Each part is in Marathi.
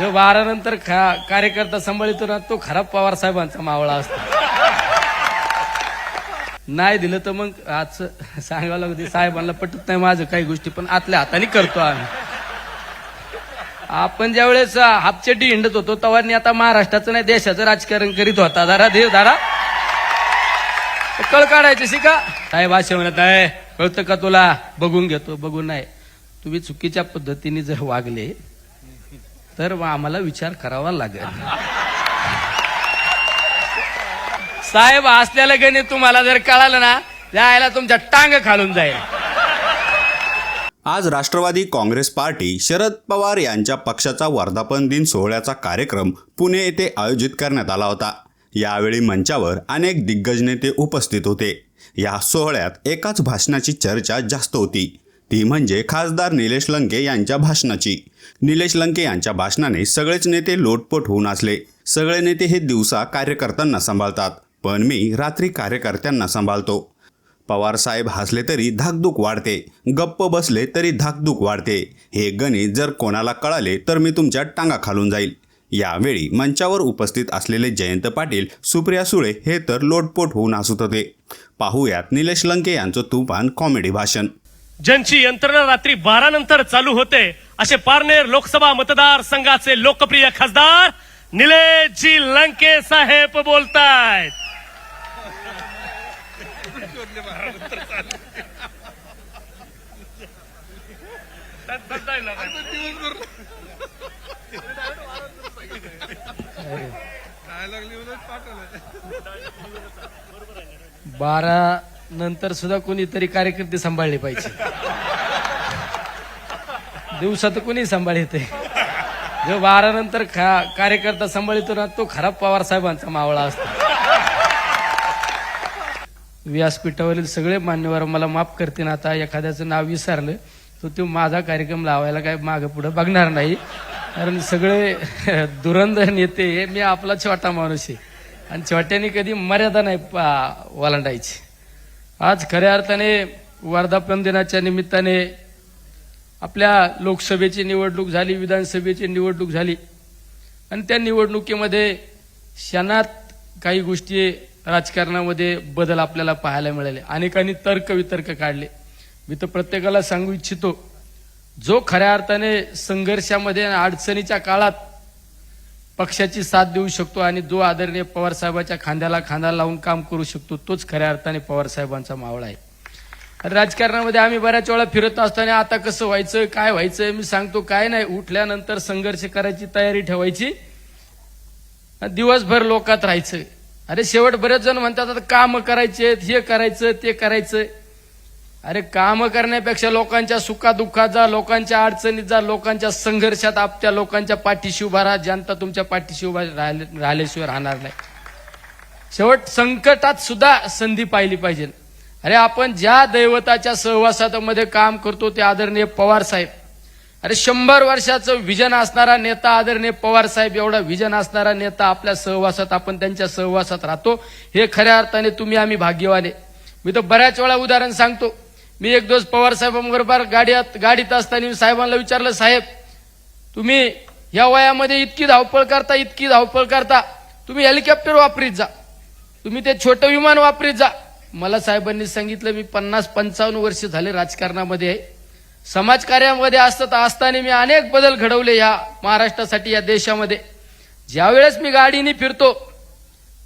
जो बारा नंतर कार्यकर्ता सांभाळतो ना तो खराब पवार साहेबांचा मावळा असतो. नाही दिलं तर मग आज सांगावं लागते साहेबांना पटत नाही माझं काही गोष्टी पण आतल्या हाताने करतो आम्ही. आपण ज्या वेळेस हापचेटी हिंडत होतो तवानी आता महाराष्ट्राचं नाही देशाचं राजकारण करीत होता. दारा देव दारा कळ काढायचं शिका साहेब असे म्हणत आहे कळतं का तुला? बघून घेतो बघून नाही. तुम्ही चुकीच्या पद्धतीने जर वागले तर मग आम्हाला विचार करावा लागेल. साहेब असलेलं गणित तुम्हाला जर कळालं ना जायला तुमच्या टांग खालून जाईल. आज राष्ट्रवादी काँग्रेस पार्टी शरद पवार यांच्या पक्षाचा वर्धापन दिन सोहळ्याचा कार्यक्रम पुणे येथे आयोजित करण्यात आला होता. यावेळी मंचावर अनेक दिग्गज नेते उपस्थित होते. या सोहळ्यात एकाच भाषणाची चर्चा जास्त होती. ती म्हणजे खासदार निलेश लंके यांच्या भाषणाची. निलेश लंके यांच्या भाषणाने सगळेच नेते लोटपोट होऊन असले. सगळे नेते हे दिवसा कार्यकर्त्यांना सांभाळतात. पण मी रात्री कार्यकर्त्यांना सांभाळतो. पवार साहेब हसले तरी धाकधूक वाढते. गप्प बसले तरी धाकधूक वाढते. हे गणित जर कोणाला कळाले तर मी तुमच्या टांगा खालून जाईल. यावेळी मंचावर उपस्थित असलेले जयंत पाटील सुप्रिया सुळे हे तर लोटपोट होऊन हसत होते. पाहूयात निलेश लंके यांचं तुफान कॉमेडी भाषण. ज्यांची यंत्रणा रात्री बारा नंतर चालू होते असे पारनेर लोकसभा मतदार संघाचे लोकप्रिय खासदार निलेशजी लंके साहेब बोलतायत. बारा नंतर सुद्धा कोणीतरी कार्यकर्ते सांभाळले पाहिजे. दिवसात कोणी सांभाळते? जो बारा नंतर खा कार्यकर्ता सांभाळतो ना तो खराब पवार साहेबांचा मावळा असतो. व्यासपीठावरील सगळे मान्यवर मला माफ करतील. आता एखाद्याचं नाव विसरलं तर तो माझा कार्यक्रम लावायला काय मागं पुढं बघणार नाही. कारण सगळे दुरंध नेते हे मी आपला छोटा माणूस आहे. आणि छोट्याने कधी मर्यादा नाही ओलांडायची. आज खऱ्या अर्थाने वर्धापन दिनाच्या निमित्ताने आपल्या लोकसभेची निवडणूक झाली विधानसभेची निवडणूक झाली. आणि त्या निवडणुकीमध्ये क्षणात काही गोष्टी राजकारणामध्ये बदल आपल्याला पाहायला मिळाले. अनेकांनी तर्क वितर्क काढले. मी तर प्रत्येकाला सांगू इच्छितो जो खऱ्या अर्थाने संघर्षामध्ये आणि अडचणीच्या काळात पक्षाची साथ देऊ शकतो आणि जो आदरणीय पवारसाहेबाच्या खांद्याला खांदा लावून काम करू शकतो तोच खऱ्या अर्थाने पवार साहेबांचा मावळा आहे. राजकारणामध्ये आम्ही बऱ्याच वेळा फिरत असताना आता कसं व्हायचं काय व्हायचं मी सांगतो काय नाही. उठल्यानंतर संघर्ष करायची तयारी ठेवायची. दिवसभर लोकात राहायचं. अरे शेवट बरेच जण म्हणतात आता काम करायचे हे करायचं ते करायचं. अरे काम करण्यापेक्षा लोकांच्या सुखादुःखात जा लोकांच्या अडचणीत जा लोकांच्या संघर्षात आपल्या लोकांच्या पाठीशी उभा राहा. जनता तुमच्या पाठीशी उभा राहिले- राहिल्याशिवाय राहणार नाही. शेवट संकटात सुद्धा संधी पाहिली पाहिजे. अरे आपण ज्या दैवताच्या सहवासामध्ये काम करतो ते आदरणीय पवार साहेब. अरे शंभर वर्षाचं विजन असणारा नेता आदरणीय पवार साहेब एवढा विजन असणारा नेता आपल्या सहवासात आपण त्यांच्या सहवासात राहतो. हे खऱ्या अर्थाने तुम्ही आम्ही भाग्यवान आहे. मी तर बऱ्याच वेळा उदाहरण सांगतो. मी एक दिवस पवार साहेबांबरोबर गाडीत गाडीत असताना मी साहेबांना विचारलं साहेब तुम्ही या वयामध्ये इतकी धावपळ करता इतकी धावपळ करता तुम्ही हेलिकॉप्टर वापरीत जा. तुम्ही ते छोटं विमान वापरीत जा. मला साहेबांनी सांगितलं मी पन्नास पंचावन्न वर्ष झाले राजकारणामध्ये आहे. समाजकार्यामध्ये असतात असताना मी अनेक बदल घडवले ह्या महाराष्ट्रासाठी या देशामध्ये. ज्यावेळेस मी गाडीने फिरतो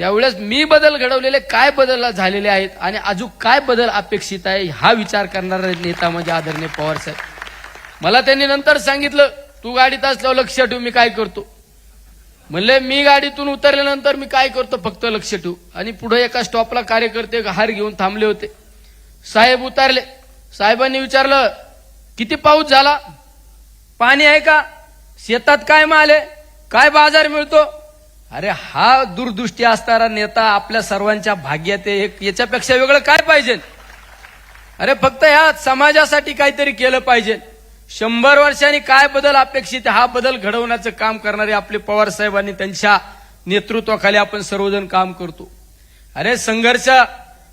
त्यावेळेस मी बदल घडवलेले काय बदल झालेले आहेत आणि अजून काय बदल अपेक्षित आहे हा विचार करणारा नेता म्हणजे आदरणीय पवार साहेब. मला त्यांनी नंतर सांगितलं तू गाडीत असल्यावर लक्ष ठेव मी काय करतो. म्हणले मी गाडीतून उतरल्यानंतर मी काय करतो फक्त लक्ष ठेवू. आणि पुढे एका स्टॉपला कार्यकर्ते हार घेऊन थांबले होते. साहेब उतरले. साहेबांनी विचारलं किती पाऊस झाला? पाणी आहे का? शेतात काय माल आहे? काय बाजार मिळतो? अरे हा दूरदृष्टी असणारा नेता आपल्या सर्वांच्या भाग्यात एक याच्यापेक्षा वेगळं काय पाहिजे? अरे फक्त ह्या समाजासाठी काहीतरी केलं पाहिजे. शंभर वर्षांनी काय बदल अपेक्षित हा बदल घडवण्याचं काम करणारे आपले पवार साहेबांनी त्यांच्या नेतृत्वाखाली आपण सर्वजण काम करतो. अरे संघर्ष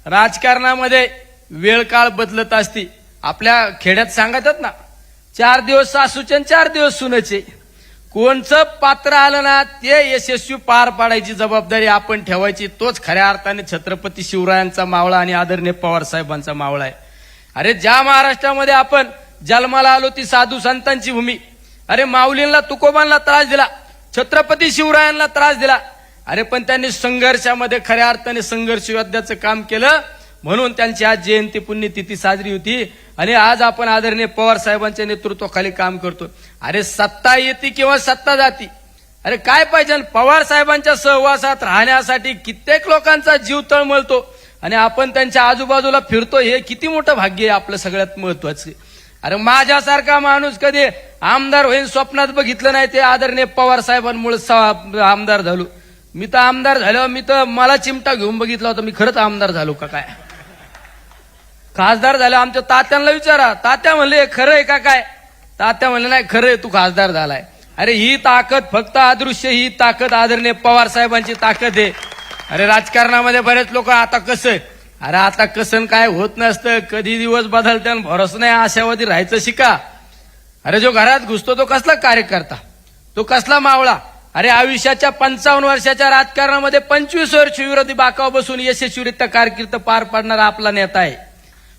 राजकारणामध्ये वेळ काळ बदलत असती. आपल्या खेड्यात सांगतात ना चार दिवस सासूचे आणि चार दिवस सुनेचे. कोणचं पात्र आलं ना ते यशस्वी पार पाडायची जबाबदारी आपण ठेवायची. तोच खऱ्या अर्थाने छत्रपती शिवरायांचा मावळा आणि आदरणीय पवार साहेबांचा मावळा आहे. अरे ज्या महाराष्ट्रामध्ये आपण जन्माला आलो ती साधू संतांची भूमी. अरे माऊलींना तुकोबांना त्रास दिला. छत्रपती शिवरायांना त्रास दिला. अरे पण त्यांनी संघर्षामध्ये खऱ्या अर्थाने संघर्ष योद्ध्याचं काम केलं. म्हणून त्यांची आज जयंती पुण्यतिथी साजरी होती. आणि आज आपण आदरणीय पवार साहेबांच्या नेतृत्वाखाली काम करतो. अरे सत्ता येते किंवा सत्ता जाती? अरे काय पाहिजे? पवार साहेबांच्या सहवासात राहण्यासाठी कित्येक लोकांचा जीव तळमळतो आणि आपण त्यांच्या आजूबाजूला फिरतो हे किती मोठं भाग्य आहे आपलं सगळ्यात महत्वाचं. अरे माझ्यासारखा माणूस कधी आमदार होईल स्वप्नात बघितलं नाही ते आदरणीय पवार साहेबांमुळे आमदार झालो. मी तर आमदार झालो मी तर मला चिमटा घेऊन बघितला होता मी खरंच आमदार झालो का काय? खासदार झाले आमच्या तात्यांना विचारा. तात्या म्हणले खरं आहे का काय? तात्या म्हणले नाही खरं आहे तू खासदार झालाय. अरे ही ताकद फक्त अदृश्य ही ताकद आदरणीय पवार साहेबांची ताकद आहे. अरे राजकारणामध्ये बरेच लोक आता कसं आहे? अरे आता कसं काय होत नसतं. कधी दिवस बदलते आणि भरोस नाही आशावादी राहायचं शिका. अरे जो घरात घुसतो तो कसला कार्यकर्ता? तो कसला मावळा? अरे आयुष्याच्या पंचावन्न वर्षाच्या राजकारणामध्ये पंचवीस वर्ष विरोधी बाकाव बसून यशस्वीरित्या कारकीर्द पार पाडणारा आपला नेता आहे.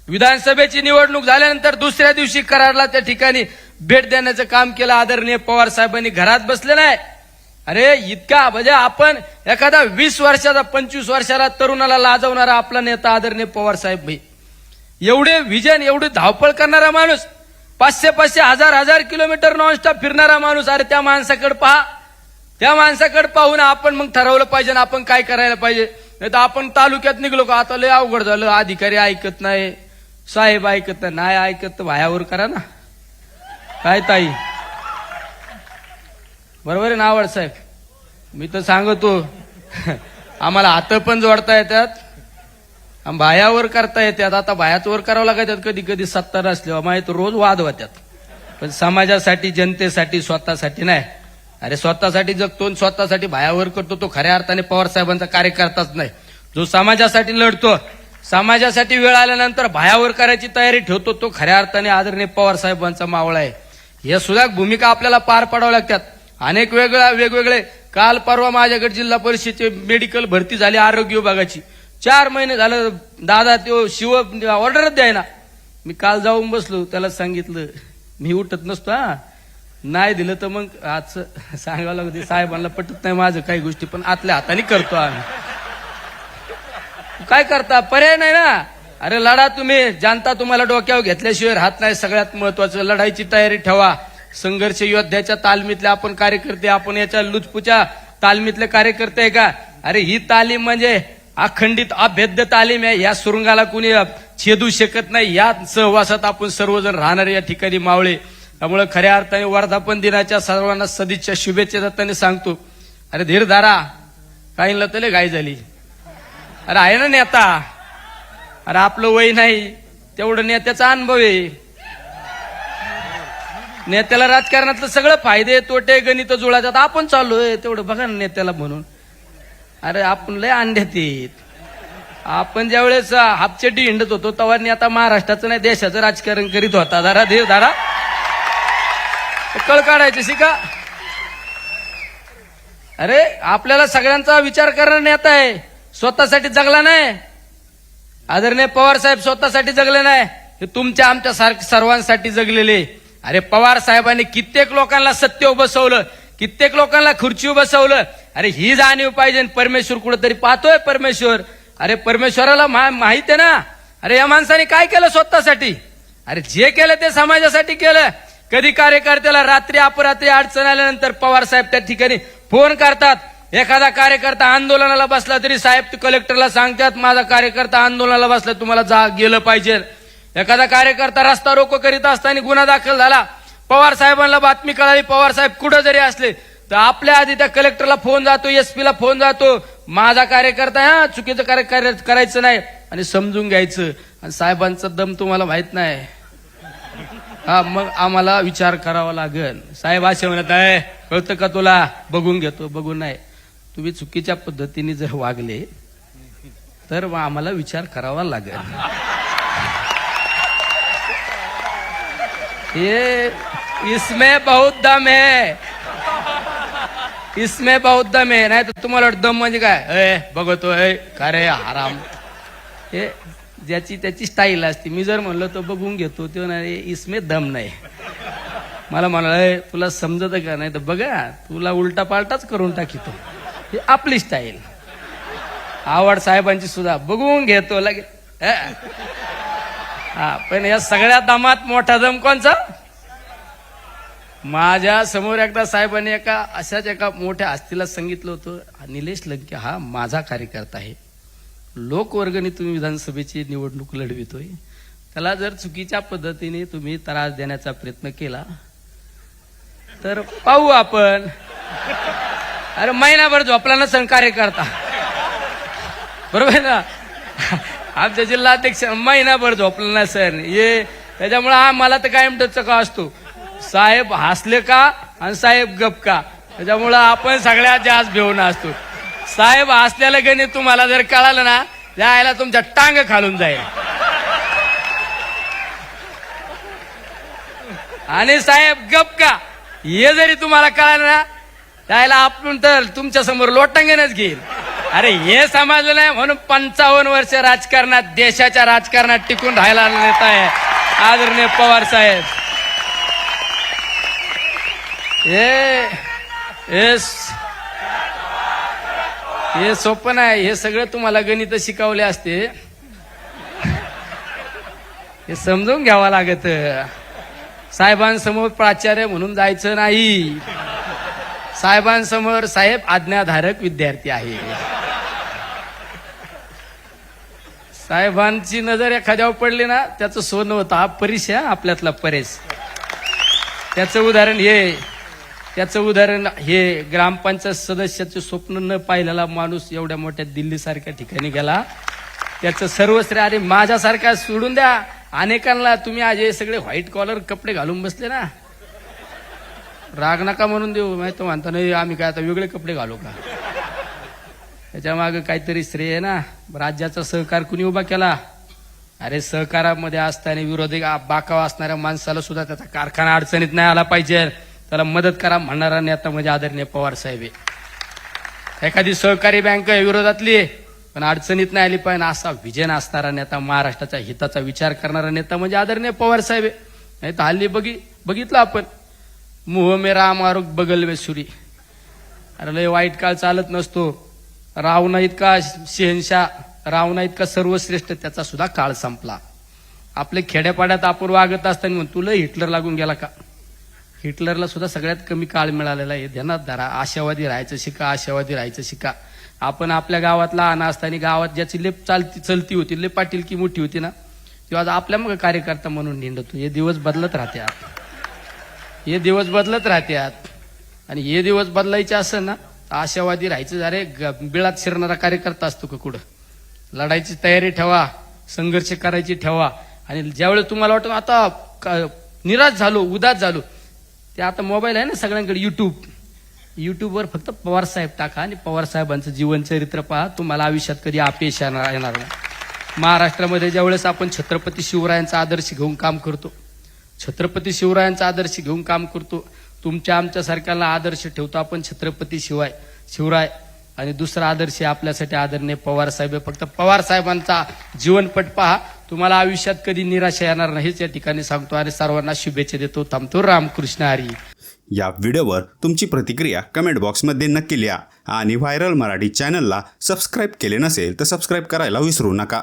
विधानसभेची निवडणूक झाल्यानंतर दुसऱ्या दिवशी कराडला त्या ठिकाणी भेट देण्याचं काम केलं. आदरणीय पवार साहेबांनी घरात बसले नाही अरे इतका म्हणजे आपण एखादा वीस वर्षाचा पंचवीस वर्षाला तरुणाला लाजवणारा आपला नेता आदरणीय पवार साहेब भाई. एवढे विजन एवढी धावपळ करणारा माणूस पाचशे पाचशे हजार हजार किलोमीटर नॉनस्टॉप फिरणारा माणूस अरे त्या माणसाकडे पहा. त्या माणसाकडे पाहून आपण मग ठरवलं पाहिजे ना आपण काय करायला पाहिजे. नाही तर आपण तालुक्यात निघलो का? आता लय अवघड झालं. अधिकारी ऐकत नाही. साहेब ऐकत नाही नाही ऐकत तर भायावर करा ना. काय ताई? बरोबर आहे ना आवड साहेब? मी तर सांगतो आम्हाला हात पण जोडता येतात आणि भायावर करता येतात. आता भायाच वर करावं लागतात कधी कधी सत्ता नसल्यावर. माहीत रोज वाद होत्यात. पण समाजासाठी जनतेसाठी स्वतःसाठी नाही. अरे स्वतःसाठी जगतो स्वतःसाठी भायावर करतो तो खऱ्या अर्थाने पवार साहेबांचा कार्यकर्ताच नाही. जो समाजासाठी लढतो समाजासाठी वेळ आल्यानंतर भायावर करायची तयारी ठेवतो तो खऱ्या अर्थाने आदरणीय पवार साहेबांचा मावळा आहे. या सुद्धा भूमिका आपल्याला पार पाडाव्या लागतात. अनेक वेगळ्या वेगवेगळे काल परवा माझ्याकडे जिल्हा परिषदेचे मेडिकल भरती झाली आरोग्य विभागाची. चार महिने झालं दादा तो शिव ऑर्डरच द्यायना. मी काल जाऊन बसलो त्याला सांगितलं मी उठत नसतो हा. नाही दिलं तर मग आज सांगावं लागते साहेबांना पटत नाही माझं काही गोष्टी पण आतल्या हाताने करतो आम्ही. काय करता? पर्याय नाही ना? अरे लढा तुम्ही. जानता तुम्हाला डोक्यावर घेतल्याशिवाय राहत नाही. सगळ्यात महत्वाचं लढाईची तयारी ठेवा. संघर्ष योद्ध्याच्या तालमीतले आपण कार्यकर्ते आपण याच्या लुचपुच्या तालमीतले कार्यकर्ते आहे का? अरे ही तालीम म्हणजे अखंडित अभेद्य तालीम आहे. या सुरुंगाला कुणी छेदू शकत नाही. या सहवासात आपण सर्वजण राहणार या ठिकाणी मावळे. त्यामुळे खऱ्या अर्थाने वर्धापन दिनाच्या सर्वांना सदिच्छा शुभेच्छा जाताना सांगतो. अरे धीर धारा. काहींना तले घाई झाली. अरे आहे ना नेता अरे आपलं वय नाही तेवढं नेत्याचा अनुभव आहे. नेत्याला राजकारणातलं सगळं फायदे तोटे गणित जुळायचं आता आपण चाललोय तेवढं बघा ना नेत्याला म्हणून. अरे आपण लय अंड्यात येत आपण ज्यावेळेस हापचेटी हिंडत होतो तेव्हा आता महाराष्ट्राचं नाही देशाचं राजकारण करीत होता. दारा देव दारा कळ काढायचं शिका अरे आपल्याला सगळ्यांचा विचार करणार नेता आहे. स्वतःसाठी जगला नाही. आदरणीय पवार साहेब स्वतःसाठी जगले नाही. हे तुमच्या आमच्या सारख सर्वांसाठी जगलेले. अरे पवार साहेबांनी कित्येक लोकांना सत्य बसवलं कित्येक लोकांना खुर्ची बसवलं अरे ही जाणीव पाहिजे परमेश्वर कुठेतरी पाहतोय परमेश्वर. अरे परमेश्वराला मा- माहीत आहे ना? अरे या माणसाने काय केलं स्वतःसाठी? अरे जे केलं ते समाजासाठी केलं. कधी कार्यकर्त्याला रात्री अपरात्री अडचण आल्यानंतर पवार साहेब त्या ठिकाणी फोन करतात. एखादा कार्यकर्ता आंदोलनाला बसला तरी साहेब ते कलेक्टरला सांगतात माझा कार्यकर्ता आंदोलनाला बसला तुम्हाला जा गेलं पाहिजे. एखादा कार्यकर्ता रस्ता रोको करीत असताना गुन्हा दाखल झाला. पवार साहेबांना बातमी कळाली पवार साहेब कुठं जरी असले तर आपल्या आधी त्या कलेक्टरला फोन जातो एसपी ला फोन जातो. माझा कार्यकर्ता हा चुकीचं कार्य करायचं नाही. आणि समजून घ्यायचं. आणि साहेबांचा दम तुम्हाला माहीत नाही. हा मग आम्हाला विचार करावा लागेल. साहेब असे म्हणत आहे कळतं का तुला? बघून घेतो बघून नाही. तुम्ही चुकीच्या पद्धतीने जर वागले तर आम्हाला विचार करावा लागेल. हे इसमें बहुत दम है. इसमे बहुत दम आहे नाही तर तुम्हाला वाटतं दम म्हणजे काय? अय बघतो अय का रे आराम हे ज्याची त्याची स्टाईल असते. मी जर म्हणलं तो बघून घेतो. तो नाही इसमे दम नाही. मला म्हणाल तुला समजत का? नाही तर बघा तुला उलटा पालटाच करून टाकितो. ही आपली स्टाईल आवड साहेबांची सुद्धा. बघून घेतो लगे हा. पण या सगळ्या दमात मोठा दम कोणचा? माझ्यासमोर एकदा साहेबांनी एका अशाच एका मोठ्या हस्तीला सांगितलं होतं निलेश लंके हा माझा कार्यकर्ता आहे. लोकवर्गणी तुम्ही विधानसभेची निवडणूक लढवितोय. त्याला जर चुकीच्या पद्धतीने तुम्ही त्रास देण्याचा प्रयत्न केला तर पाहू आपण. अरे महिनाभर झोपला नसन कार्यकर्ता. बरोबर आहे ना? आमच्या जिल्हाध्यक्ष महिनाभर झोपला नसन. ये त्याच्यामुळे हा मला तर कायम टचका असतो. साहेब हसले का आणि साहेब गप का? त्याच्यामुळं आपण सगळ्यात जास्त भिवून असतो. साहेब हसलेलं गणित तुम्हाला जर कळालं ना त्याला तुमच्या टांग खालून जाईल. आणि साहेब गप का? हे जरी तुम्हाला कळालं ना त्याला आपण तर तुमच्यासमोर लोटांगणच घेईल. अरे हे समजलं नाही म्हणून पंचावन्न वर्ष राजकारणात देशाच्या राजकारणात टिकून राहायला नेता आहे आदरणीय पवार साहेब. हे हे हे सोपं नाही हे सगळं तुम्हाला गणित शिकवले असते. हे समजून घ्यावं लागत. साहेबांसमोर प्राचार्य म्हणून जायचं नाही. साहेबांसमोर साहेब आज्ञाधारक विद्यार्थी आहे. साहेबांची नजर एखाद्यावर पडली ना त्याचं सोनं होतं. हा परेश आहे आपल्यातला परेश त्याचं उदाहरण हे. त्याचं उदाहरण हे. ग्रामपंचायत सदस्याचं स्वप्न न पाहिलेला माणूस एवढ्या मोठ्या दिल्लीसारख्या ठिकाणी गेला. त्याचं सर्वश्रेय अरे माझ्यासारखा सोडून द्या. अनेकांना तुम्ही आज हे सगळे व्हाईट कॉलर कपडे घालून बसले ना. राग नका म्हणून देऊ माहिती म्हणता नाही आम्ही काय आता वेगळे कपडे घालू का? त्याच्यामागे काहीतरी श्रेय आहे ना. राज्याचा सहकार कुणी उभा केला? अरे सहकारामध्ये असताना विरोधी बाकाव असणाऱ्या माणसाला सुद्धा त्याचा कारखाना अडचणीत नाही आला पाहिजे. त्याला मदत करा म्हणणारा नेता म्हणजे आदरणीय पवार साहेब आहे. एखादी सहकारी बँक आहे विरोधातली पण अडचणीत नाही आली पाहिजे असा विजन असणारा नेता महाराष्ट्राच्या हिताचा विचार करणारा नेता म्हणजे आदरणीय पवार साहेब आहे. नाही तर हल्ली बघी बघितलं आपण. मुह मेरा मारुक बगल वे सुरी। अरे लय वाईट काळ चालत नसतो. रावणा इतका शहनशाह? रावणा इतका सर्वश्रेष्ठ? त्याचा सुद्धा काळ संपला. आपले खेड्यापाड्यात आपण वागत असताना म्हणून तुला हिटलर लागून गेला का? हिटलरला सुद्धा सगळ्यात कमी काळ मिळालेला आहे. ध्यानात धरा. आशावादी राहायचं शिका आशावादी राहायचं शिका. आपण आपल्या गावात लहान असताना गावात ज्याची लेप चालती चलती होती लेप पाटील की मोठी होती ना तेव्हा आज आपल्या मग कार्यकर्ता म्हणून निंडतो. हे दिवस बदलत राहते. राहत्यात हे दिवस बदलत राहत्यात. आणि हे दिवस बदलायचे असं ना आशावादी राहायचं. अरे ग- बिळात शिरणारा कार्यकर्ता असतो का कुठं? लढायची तयारी ठेवा संघर्ष करायची ठेवा. आणि ज्यावेळेस तुम्हाला वाटतं आता क- निराश झालो उदास झालो ते आता मोबाईल आहे ना सगळ्यांकडे युट्यूब युट्यूबवर फक्त पवार साहेब टाका आणि पवार साहेबांचं जीवनचरित्र पहा. तुम्हाला आयुष्यात कधी अपयश येणार येणार नाही. महाराष्ट्रामध्ये ज्यावेळेस आपण छत्रपती शिवरायांचा आदर्श घेऊन काम करतो छत्रपती शिवरायांचा आदर्श घेऊन काम करतो. तुमच्या आमच्यासारख्याला आदर्श ठेवतो आपण छत्रपती शिवाय. शिवराय आणि दुसरा आदर्श आपल्यासाठी आदरणीय पवार साहेब आहे. फक्त पवार साहेबांचा जीवनपट पहा. तुम्हाला आयुष्यात कधी निराशा येणार नाहीच या ठिकाणी सांगतो आणि सर्वांना शुभेच्छा देतो. थांबतो. रामकृष्ण हरी. या व्हिडिओवर तुमची प्रतिक्रिया कमेंट बॉक्समध्ये नक्की लिहा आणि व्हायरल मराठी चॅनलला सबस्क्राईब केले नसेल तर सबस्क्राईब करायला विसरू नका.